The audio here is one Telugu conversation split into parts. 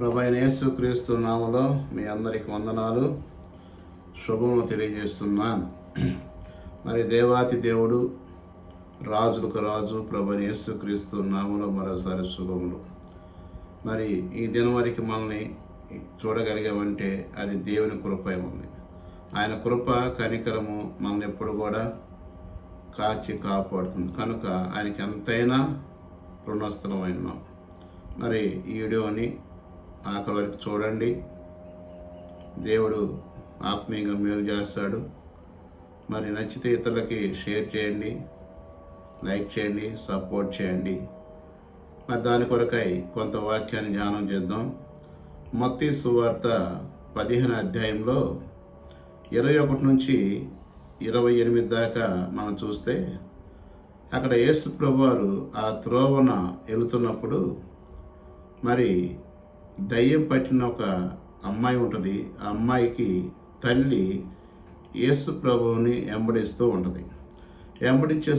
ప్రభైన యేసుక్రీస్తు నామలో మీ అందరికి వందనాలు. శుభములు తెలియజేస్తున్నాను. మరి దేవాతి దేవుడు రాజులకు రాజు ప్రభనేసు యేసుక్రీస్తు నామలో మరోసారి శుభములు. మరి ఈ దినం వరకు మనల్ని చూడగలిగామంటే అది దేవుని కృపై ఉంది. ఆయన కృప కనికరము మనల్ని ఎప్పుడు కూడా కాచి కాపాడుతుంది. కనుక ఆయనకి ఎంతైనా రుణస్థలమైనాం మరి ఈ వీడియోని ఆఖరి వరకు చూడండి. దేవుడు ఆత్మీయంగా మేలు చేస్తాడు. మరి నచ్చితే ఇతరులకి షేర్ చేయండి లైక్ చేయండి సపోర్ట్ చేయండి. మరి దాని కొరకై కొంత వాక్యాన్ని ధ్యానం చేద్దాం. మత్తి సువార్త పదిహేను అధ్యాయంలో ఇరవై ఒకటి నుంచి ఇరవై ఎనిమిది దాకా మనం చూస్తే అక్కడ యేసు ప్రభువారు ఆ త్రోవన వెళుతున్నప్పుడు మరి దయ్యం పట్టిన ఒక అమ్మాయి ఉంటుంది. ఆ అమ్మాయికి తల్లి యేసు ప్రభువుని వెంబడిస్తూ ఉంటుంది. వెంబడించే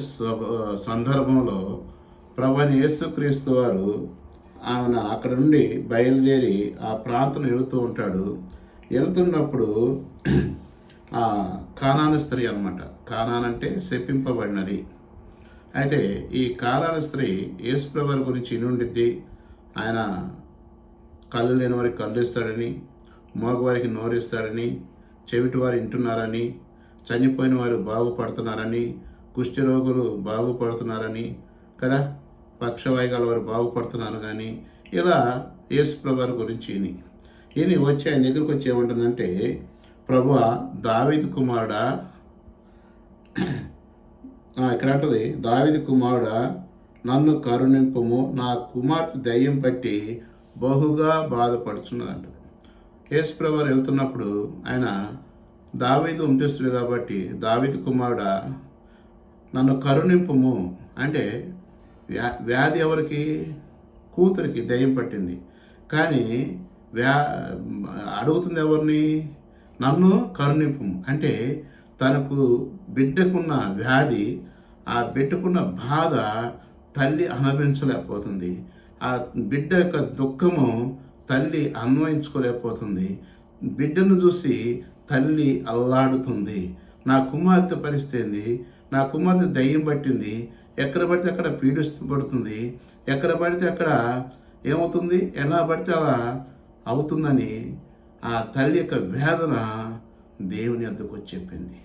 సందర్భంలో ప్రభుని యేసుక్రీస్తు వారు ఆయన అక్కడ నుండి బయలుదేరి ఆ ప్రాంతం వెళుతూ ఉంటాడు. వెళ్తున్నప్పుడు ఆ కానాను స్త్రీ అనమాట కానాన్ అంటే అయితే ఈ కానాన స్త్రీ యేసుప్రభు గురించి ఇనుండిద్ది ఆయన కళ్ళు లేని వారికి కళ్ళు ఇస్తాడని మోగవారికి నోరిస్తాడని చెవిటి వారు వింటున్నారని చనిపోయిన వారు బాగుపడుతున్నారని కుష్టి రోగులు బాగుపడుతున్నారని కదా? పక్షవాయుగాల వారు బాగుపడుతున్నారు కానీ ఇలా యేసుప్రభు గురించి ఈయన వచ్చి ఆయన దగ్గరికి వచ్చి ఏమంటుందంటే ప్రభు దావిద్ కుమారుడా ఇక్కడ అంటుంది దావిది కుమారుడా నన్ను కరుణింపము నా కుమార్తె దయ్యం పట్టి బహుగా బాధపడుచున్నదంట. యేసుప్రభు వెళ్తున్నప్పుడు ఆయన దావీదు ఉంపిస్తుడు కాబట్టి దావీదు కుమారుడా నన్ను కరుణింపము. అంటే వ్యా వ్యాధి ఎవరికి? కూతురికి దయ్యం పట్టింది. కానీ వ్యా అడుగుతుంది ఎవరిని? నన్ను కరుణింపు అంటే తనకు బిడ్డకున్న వ్యాధి ఆ బిడ్డకున్న బాధ తల్లి అనుభవించలేకపోతుంది. ఆ బిడ్డ యొక్క దుఃఖము తల్లి అన్వయించుకోలేకపోతుంది. బిడ్డను చూసి తల్లి అల్లాడుతుంది. నా కుమార్తె పరిస్థితి ఏంది? నా కుమార్తె దయ్యం పట్టింది. ఎక్కడ పడితే అక్కడ పీడిస్తూ పడుతుంది ఎక్కడ పడితే అక్కడ ఏమవుతుంది? ఎలా పడితే అలా అవుతుందని ఆ తల్లి యొక్క వేదన దేవుని వద్దకు వచ్చి చెప్పింది.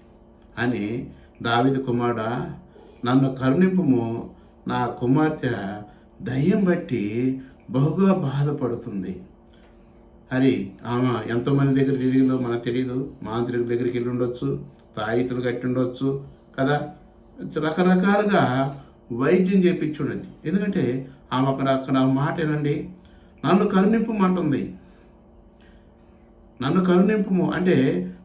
అని దావిది కుమారుడా నన్ను కరుణింపము. నా కుమార్తె దయ్యం బట్టి బహుగా బాధపడుతుంది. హరి ఆమె ఎంతోమంది దగ్గర తిరిగిందో మనకు తెలియదు మాంత్రికుల దగ్గరికి వెళ్ళి ఉండొచ్చు తాయితులు కట్టి ఉండొచ్చు కదా? రకరకాలుగా వైద్యం చేపించి ఎందుకంటే ఆమె అక్కడ అక్కడ మాట ఏనండి నన్ను కరుణింపమంటుంది. నన్ను కరుణింపము అంటే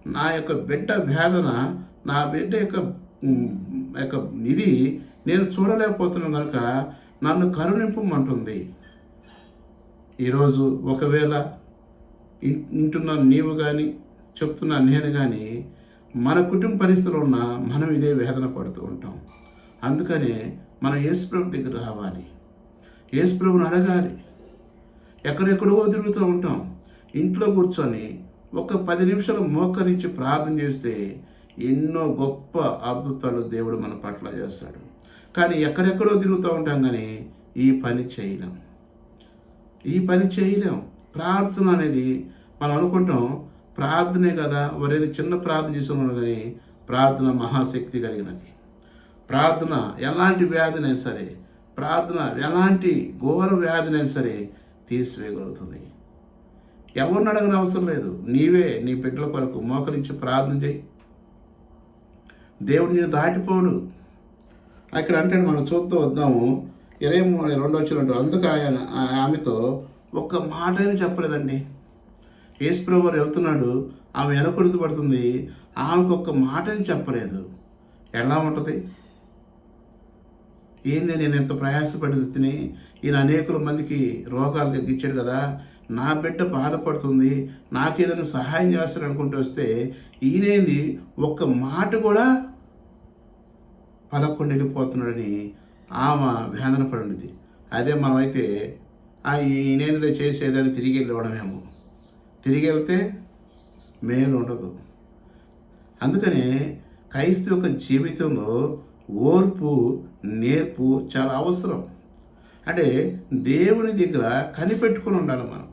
నా యొక్క బిడ్డ వేదన నా బిడ్డ యొక్క యొక్క ఇది నేను చూడలేకపోతున్నాను కనుక నన్ను కరుణింపమంటుంది. ఈరోజు ఒకవేళ వింటున్న నీవు కానీ చెప్తున్న నేను కానీ మన కుటుంబ పరిస్థితులు ఉన్న మనం ఇదే వేదన పడుతూ ఉంటాం. అందుకనే మనం యేసుప్రభు దగ్గర రావాలి. యేసుప్రభుని అడగాలి. ఎక్కడెక్కడో తిరుగుతూ ఉంటాం. ఇంట్లో కూర్చొని ఒక పది నిమిషాలు మోకరించి ప్రార్థన చేస్తే ఎన్నో గొప్ప అద్భుతాలు దేవుడు మన పట్ల చేస్తాడు. కానీ ఎక్కడెక్కడో తిరుగుతూ ఉంటాం కానీ ఈ పని చేయలేం. ఈ పని చేయలేం. ప్రార్థన అనేది మనం అనుకుంటాం ప్రార్థనే కదా వరేది చిన్న ప్రార్థన చేస్తున్నాడు కానీ ప్రార్థన మహాశక్తి కలిగినది. ప్రార్థన ఎలాంటి వ్యాధినైనా సరే ప్రార్థన ఎలాంటి ఘోర వ్యాధినైనా సరే తీసివేయగలుగుతుంది. ఎవరిని అడగని అవసరం లేదు. నీవే నీ బిడ్డల కొరకు మోకరించి ప్రార్థన చేయి. దేవుడు నేను దాటిపోడు. అక్కడ అంటే మనం చూస్తూ వద్దాము. ఇరవై మూడు రెండు వచ్చిన అందుకు ఆయన ఆమెతో ఒక్క మాట చెప్పలేదండి. యేసుప్రభు వారు వెళ్తున్నాడు ఆమె వెనకొడుతు పడుతుంది. ఆమెకు ఒక్క మాటని చెప్పలేదు. ఎలా ఉంటుంది? ఏంది నేను ఎంత ప్రయాసపడి తిని ఈయన అనేకుల మందికి రోగాలు తగ్గించాడు కదా. నా బిడ్డ బాధపడుతుంది. నాకేదైనా సహాయం చేస్తారనుకుంటూ వస్తే ఈయనేంది ఒక్క మాట కూడా పలక్కుండా వెళ్ళిపోతున్నాడని ఆమె వేదన పడింది అదే మనమైతే ఆ నేనులే చేసేదని తిరిగి వెళ్ళవడమేమో తిరిగి వెళ్తే మేలు ఉండదు. అందుకనే క్రైస్తవ యొక్క జీవితంలో ఓర్పు నేర్పు చాలా అవసరం. అంటే దేవుని దగ్గర కనిపెట్టుకుని ఉండాలి మనం.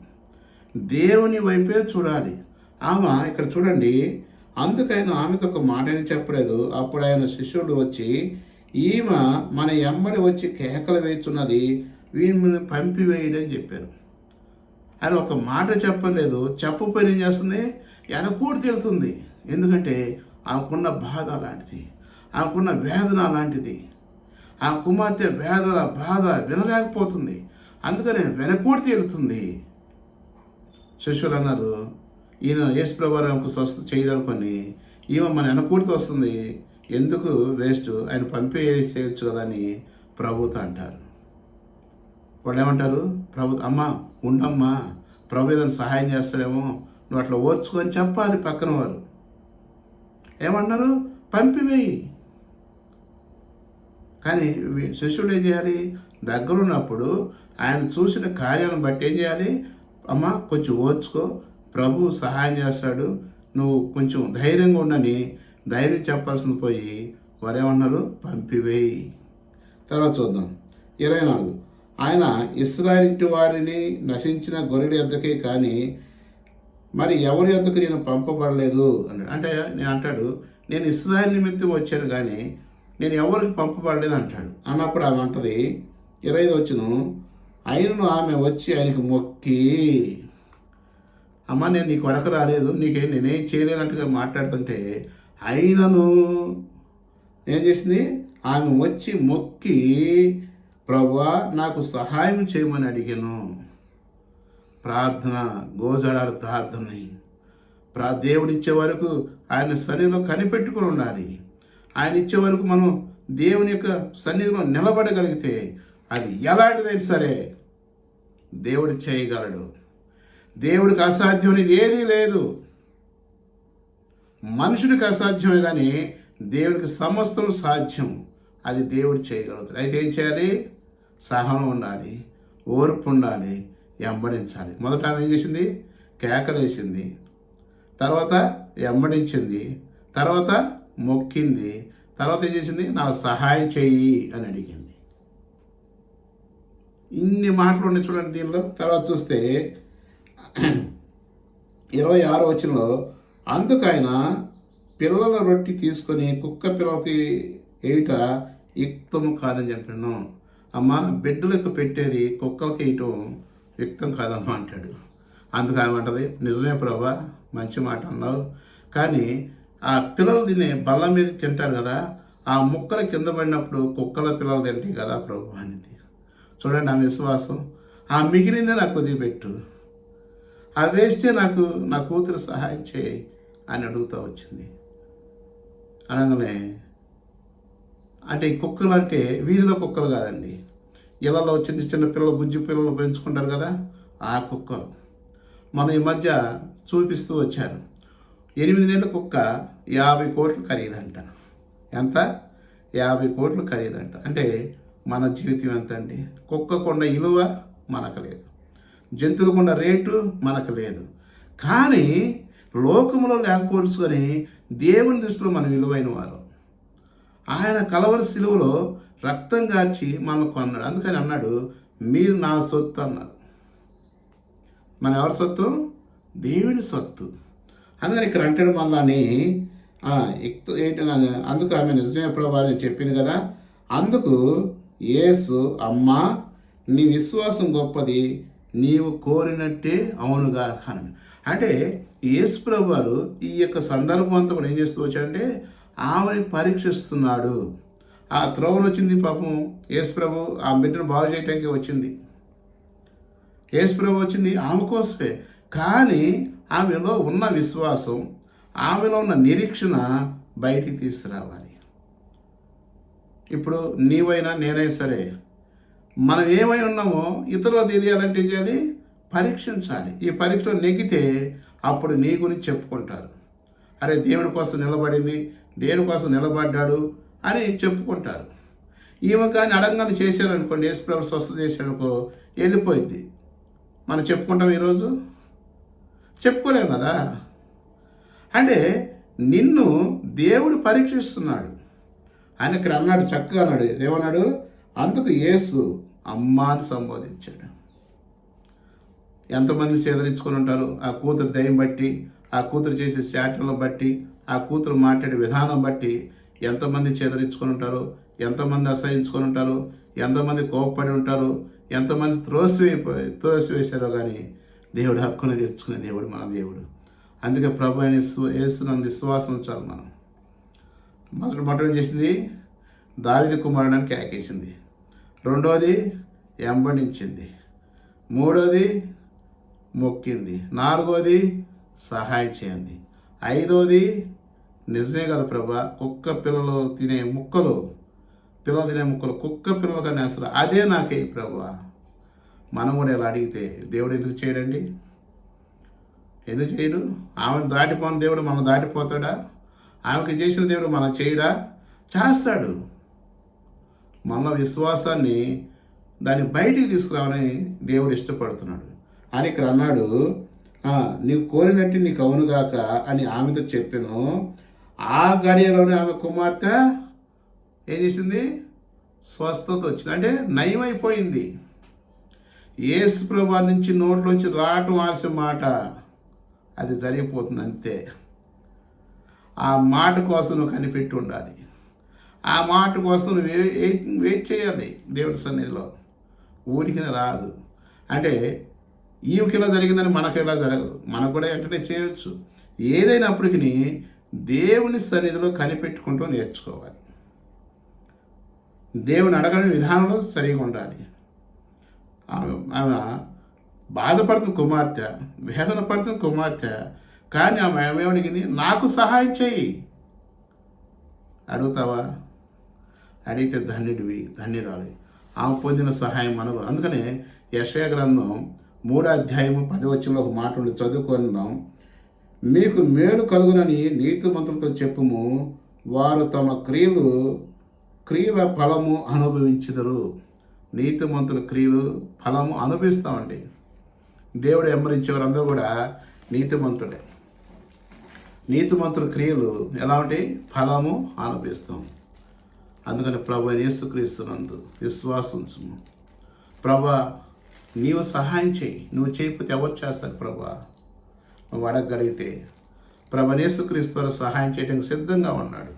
దేవుని వైపే చూడాలి. ఆమె ఇక్కడ చూడండి అందుకైనా ఆమెతో ఒక మాటని చెప్పలేదు. అప్పుడు ఆయన శిష్యుడు వచ్చి ఈమె మన ఎమ్మడి వచ్చి కేకలు వేస్తున్నది వీళ్ళని పంపివేయడని చెప్పారు. ఆయన ఒక మాట చెప్పలేదు చెప్పపోయిన ఏం చేస్తుంది? ఎనకూడి తెలుతుంది. ఎందుకంటే ఆమెకున్న బాధ అలాంటిది. ఆమెకున్న వేదన అలాంటిది. ఆ కుమార్తె వేదన బాధ వినలేకపోతుంది. అందుకనే వెనకూడి తేలుతుంది. శిష్యులు అన్నారు ఈయన యేసు ప్రభావానికి స్వస్థ చేయాలనుకొని ఈమె మన వెనకూడితో వస్తుంది. ఎందుకు వేస్ట్? ఆయన పంపి చేయొచ్చు కదా అని ప్రభుత అంటారు. వాళ్ళు ఏమంటారు ప్రభు అమ్మ ఉండమ్మా ప్రభు ఏదైనా సహాయం చేస్తారేమో నువ్వు అట్లా ఓర్చుకొని చెప్పాలి పక్కన వారు. ఏమన్నారు పంపివేయి. కానీ శిష్యుడు ఏం చేయాలి? దగ్గరున్నప్పుడు ఆయన చూసిన కార్యాలను బట్టి ఏం చేయాలి? అమ్మ కొంచెం ఓర్చుకో ప్రభు సహాయం చేస్తాడు. నువ్వు కొంచెం ధైర్యంగా ఉండని ధైర్యం చెప్పాల్సింది పోయి వారేమన్నారు? పంపివేయి. తర్వాత చూద్దాం. ఇరవై నాలుగు. ఆయన ఇస్రాయల్ ఇంటి వారిని నశించిన గొర్రెల యొద్దకే కానీ మరి ఎవరి యొద్దకు నేను పంపబడలేదు? అన్నాడు. అంటే నేను అంటాడు నేను ఇస్రాయల్ నిమిత్తం వచ్చాను కానీ నేను ఎవరికి పంపబడలేదు అంటాడు. అన్నప్పుడు ఆమె అంటది ఇరవై ఐదు వచ్చును ఆమె వచ్చి ఆయనకు మొక్కి అమ్మ నేను నీ కొరకు రాలేదు నీకేం నేనేం చేయలేనట్టుగా మాట్లాడుతుంటే అయినను ఏం చేసింది? ఆమె వచ్చి మొక్కి ప్రభా నాకు సహాయం చేయమని అడిగాను. ప్రార్థన గోజాడాలి ప్రార్థనని. ప్రా దేవుడు ఇచ్చే వరకు ఆయన సన్నిధిలో కనిపెట్టుకుని ఉండాలి. ఆయన ఇచ్చే వరకు మనం దేవుని యొక్క సన్నిధిలో నిలబడగలిగితే అది ఎలాంటిదైనా సరే దేవుడు చేయగలడు. దేవుడికి అసాధ్యం అనేది ఏదీ లేదు. మనుషుడికి అసాధ్యమే కానీ దేవుడికి సమస్తం సాధ్యం. అది దేవుడు చేయగలుగుతాడు. అయితే ఏం చేయాలి? సహనం ఉండాలి ఓర్పు ఉండాలి వెంబడించాలి. మొదట ఆమె ఏం చేసింది? కేకలేసింది. తర్వాత వెంబడించింది. తర్వాత మొక్కింది. తర్వాత ఏం చేసింది? నాకు సహాయం చెయ్యి అని అడిగింది. ఇన్ని మాటలు ఉన్నాయి చూడండి దీనిలో. తర్వాత చూస్తే ఇరవై ఆరో వచనంలో అందుకైన పిల్లల రొట్టి తీసుకొని కుక్క పిల్లలకి వేయుట యుక్తము కాదని చెప్పాను. అమ్మ బిడ్డలకు పెట్టేది కుక్కలకి వేయటం యుక్తం కాదమ్మా అంటాడు. అందుకు ఆమె అంటది నిజమే ప్రభా మంచి మాట అన్నావు. కానీ ఆ పిల్లలు తినే బల్ల మీద తింటారు కదా ఆ ముక్కలు కింద పడినప్పుడు కుక్కల పిల్లలు తింటాయి కదా ప్రభు అనేది. చూడండి ఆ విశ్వాసం. ఆ మిగిలిందే నాకు కొద్దిగా పెట్టు ఆ వేస్తే నాకు నా కూతురు సహాయం చేయి అని అడుగుతూ వచ్చింది. అనగానే అంటే ఈ కుక్కలు అంటే వీధిలో కుక్కలు కాదండి. ఇళ్ళలో చిన్న చిన్న పిల్లలు బుజ్జి పిల్లలు పెంచుకుంటారు కదా ఆ కుక్కలు. మన ఈ మధ్య చూపిస్తూ వచ్చారు. ఎనిమిది నెలల కుక్క యాభై కోట్లు ఖరీదంట. ఎంత? యాభై కోట్లు ఖరీదంట. అంటే మన జీవితం ఎంత అండి కుక్కకున్న ఇలువ మనకు లేదు. జంతువులకున్న రేటు మనకు లేదు. కానీ లోకంలో లేకపోల్చుకొని దేవుని దృష్టిలో మనం విలువైన వారు. ఆయన కలవరి సిలువలో రక్తం గార్చి మనల్ని కొన్నాడు. అందుకని అన్నాడు మీరు నా సొత్తు అన్నారు. మన ఎవరి సొత్తు? దేవుని సొత్తు. అందుకని ఇక్కడ అంటాడు మళ్ళీ ఏంటి అందుకు ఆమె నిజమే ప్రభా అని చెప్పింది కదా. అందుకు యేసు అమ్మా నీ విశ్వాసం గొప్పది. నీవు కోరినట్టే అవునుగా అన్నాడు. అంటే యేసు ప్రభు వారు ఈ యొక్క సందర్భం అంతా కూడా ఏం చేస్తూ వచ్చాడంటే ఆమెని పరీక్షిస్తున్నాడు. ఆ త్రోవను వచ్చింది పాపం యేసు ప్రభు ఆ బిడ్డను బాగు చేయటానికి వచ్చింది. యేసు ప్రభు వచ్చింది ఆమె కోసమే. కానీ ఆమెలో ఉన్న విశ్వాసం ఆమెలో ఉన్న నిరీక్షణ బయటికి తీసుకురావాలి. ఇప్పుడు నీవైనా నేనైనా సరే మనం ఏమై ఉన్నామో ఇతరులు తెలియాలంటే ఏం చేయాలి? పరీక్షించాలి. ఈ పరీక్షలో నెగ్గితే అప్పుడు నీ గురించి చెప్పుకుంటారు. అరే దేవుని కోసం నిలబడింది దేవుని కోసం నిలబడ్డాడు అని చెప్పుకుంటారు. ఈమె కానీ అడంగానే చేశారనుకోండి యేసుప్రభు స్వస్థ చేశారనుకో వెళ్ళిపోయింది. మనం చెప్పుకుంటాం ఈరోజు? చెప్పుకోలేం కదా? అంటే నిన్ను దేవుడు పరీక్షిస్తున్నాడు. ఆయన ఇక్కడ అన్నాడు చక్కగా అన్నాడు. ఏమన్నాడు? అందుకు యేసు అమ్మాని సంబోధించాడు. ఎంతమంది సేదరించుకొని ఉంటారు? ఆ కూతురు దయం బట్టి ఆ కూతురు చేసే శాటలను బట్టి ఆ కూతురు మాట్లాడే విధానం బట్టి ఎంతమంది చేదరించుకొని ఉంటారు? ఎంతమంది అసహించుకొని ఉంటారు? ఎంతమంది కోపపడి ఉంటారు? ఎంతమంది త్రోసివైపోయి త్రోసివేశారో కానీ దేవుడు హక్కును తీర్చుకునే దేవుడు మన దేవుడు. అందుకే ప్రభు అని యేసునందు విశ్వాసం ఉంచాలి మనం. మొదటి మొట్టమొదటి చేసింది దావిది కుమారుడని కేకేసింది రెండోది ఎంబడించింది. మూడోది మొక్కింది. నాలుగోది సహాయం చేయండి ఐదోది నిజమే కదా ప్రభా కుక్క పిల్లలు తినే ముక్కలు పిల్లలు తినే ముక్కలు కుక్క పిల్లలు కానీ అసలు అదే నాకే ప్రభా. మనం కూడా ఇలా అడిగితే దేవుడు ఎందుకు చేయడండి? ఎందుకు చేయడు? ఆమెను దాటిపోని దేవుడు మనం దాటిపోతాడా? ఆమెకి చేసిన దేవుడు మనం చేయడా? చేస్తాడు. మన విశ్వాసాన్ని దాన్ని బయటికి తీసుకురావని దేవుడు ఇష్టపడుతున్నాడు. అని ఇక్కడ అన్నాడు నీవు కోరినట్టు నీకు అవునుగాక అని ఆమెతో చెప్పాను. ఆ గడియలోనే ఆమె కుమార్తె ఏం చేసింది? స్వస్థత వచ్చింది. అంటే నయమైపోయింది. యేసు ప్రభా నుంచి నోట్లోంచి రావటం ఆలస్యం మాట. అది జరిగిపోతుంది అంతే. ఆ మాట కోసం నువ్వు కనిపెట్టి ఉండాలి. ఆ మాట కోసం నువ్వు వెయిట్ వెయిట్ చేయాలి దేవుడి సన్నిధిలో. ఊరికి రాదు. అంటే ఈమెకి ఇలా జరిగిందని మనకు ఇలా జరగదు. మనకు కూడా వెంటనే చేయొచ్చు. ఏదైనప్పటికీ దేవుని సన్నిధిలో కనిపెట్టుకుంటూ నేర్చుకోవాలి. దేవుని అడగని విధానంలో సరిగా ఉండాలి. ఆమె ఆమె బాధపడుతున్న కుమార్తె వేదన పడుతున్న కుమార్తె కానీ ఆమె ఏమడిగింది? నాకు సహాయం చేయి. అడుగుతావా? అడిగితే ధన్యుడివి ధన్యురాలి. ఆమె పొందిన సహాయం మనకు అందుకనే యశయ గ్రంథం మూడో అధ్యాయము పది వచ్చిన ఒక మాట ఉండి చదువుకున్నాం మీకు మేలు కలుగునని నీతి మంత్రులతో చెప్పుము. వారు తమ క్రియలు క్రియల ఫలము అనుభవించుదరు. నీతిమంతుల క్రియలు ఫలము అనుభవిస్తామండి. దేవుడు ఎమ్మరించే వారందరూ కూడా నీతిమంతులే నీతిమంతుల క్రియలు ఎలా ఉంటాయి? ఫలము అనుభవిస్తాం. అందుకని ప్రభు యేసుక్రీస్తునందు విశ్వాసం ప్రభా నీవు సహాయం చేయి. నువ్వు చేయకపోతే ఎవరు చేస్తారు ప్రభా? నువ్వు అడగగలిగితే ప్రభు యేసుక్రీస్తు వారు సహాయం చేయడానికి సిద్ధంగా ఉన్నాడు.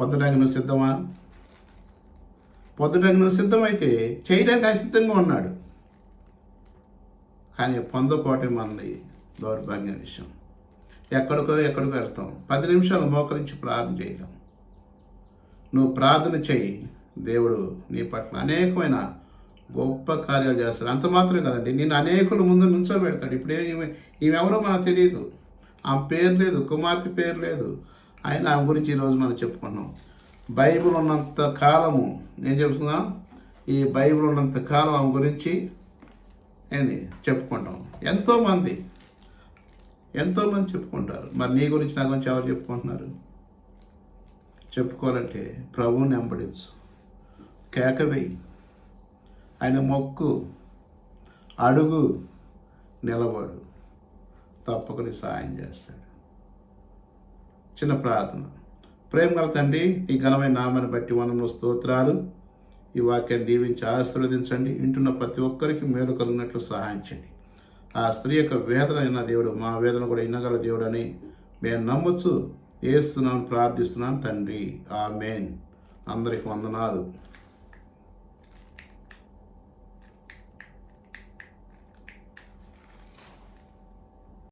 పొందడానికి నువ్వు సిద్ధమా? పొందడానికి నువ్వు సిద్ధమైతే చేయడానికి ఆయన సిద్ధంగా ఉన్నాడు. కానీ పొందపోవటం మనది దౌర్భాగ్య విషయం. ఎక్కడికో ఎక్కడికో వెళ్తాం. పది నిమిషాలు మోకరించి ప్రారంభం చేయలేం. నువ్వు ప్రార్థన చేయి. దేవుడు నీ పట్ల అనేకమైన గొప్ప కార్యాలు చేస్తాడు. అంత మాత్రమే కదండి. నేను అనేకుల ముందు నుంచోబెడతాడు. ఇప్పుడు ఈమె ఈమెవరో మనకు తెలియదు. ఆమె పేరు లేదు కుమార్తె పేరు లేదు. ఆయన ఆమె గురించి ఈరోజు మనం చెప్పుకున్నాం. బైబిల్ ఉన్నంత కాలము నేను చెప్తున్నా ఈ బైబిల్ ఉన్నంత కాలం ఆమె గురించి ఏంది? చెప్పుకుంటాం. ఎంతోమంది ఎంతోమంది చెప్పుకుంటారు. మరి నీ గురించి నా గురించి ఎవరు చెప్పుకుంటున్నారు? చెప్పుకోవాలంటే ప్రభువుని వెంబడించు. కేకవేయి ఆయన మొక్కు. అడుగు. నిలబడు. తప్పకుండా సాయం చేస్తాడు. చిన్న ప్రార్థన. ప్రేమ గల తండ్రి ఈ ఘనమైన నామాన్ని బట్టి వందములు స్తోత్రాలు. ఈ వాక్యాన్ని దీవించి ఆశీర్వదించండి. ఇంటున్న ప్రతి ఒక్కరికి మేలు కలిగినట్లు సహాయం చేయండి. ఆ స్త్రీ యొక్క వేదన అయిన దేవుడు మా వేదన కూడా ఇన్నగల దేవుడు అని మేము నమ్మచ్చు ఏస్తున్నాను ప్రార్థిస్తున్నాను తండ్రి. ఆ మేన్ అందరికి వందనాలు.